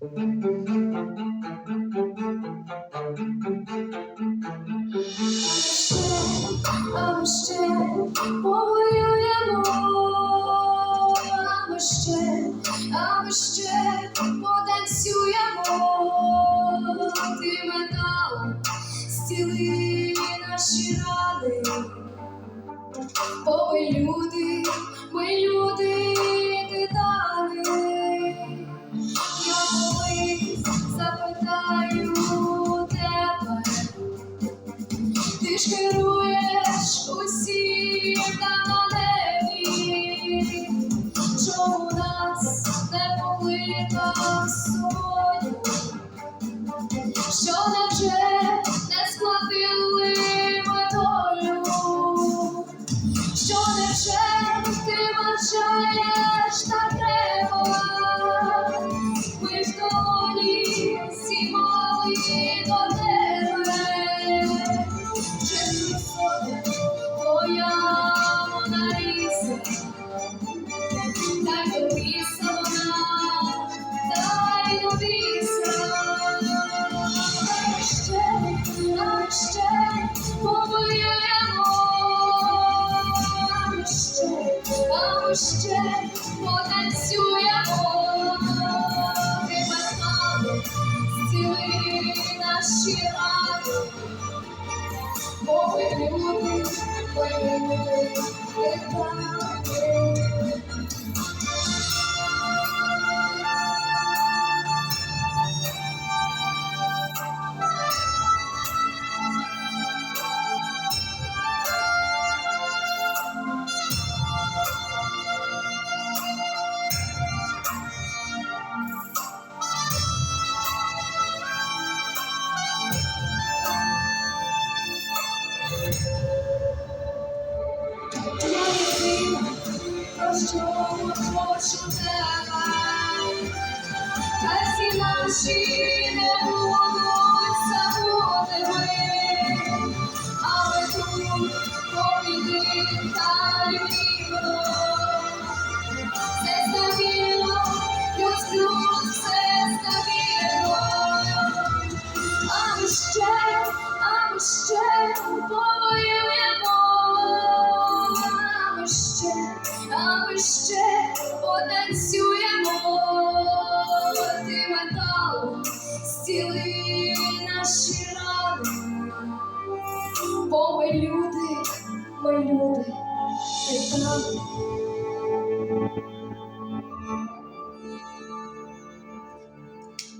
А ми ще повоюємо, а ми ще, а ще потанцюємо, ти стіли наші рани. Бо ми люди, ми люди не покликав що невже не складили ми долю, що невже ти вважаєш так треба, ми в долі всі мали до тебе. Через сонце а ще потанцюємо. Мами зціли наші ради, Бо ми люди, ми люди, титани. що тебе, та всі наші не будуть забудими, але тут повіди та любіно, все а ще, а ми ще побоюємо. chão.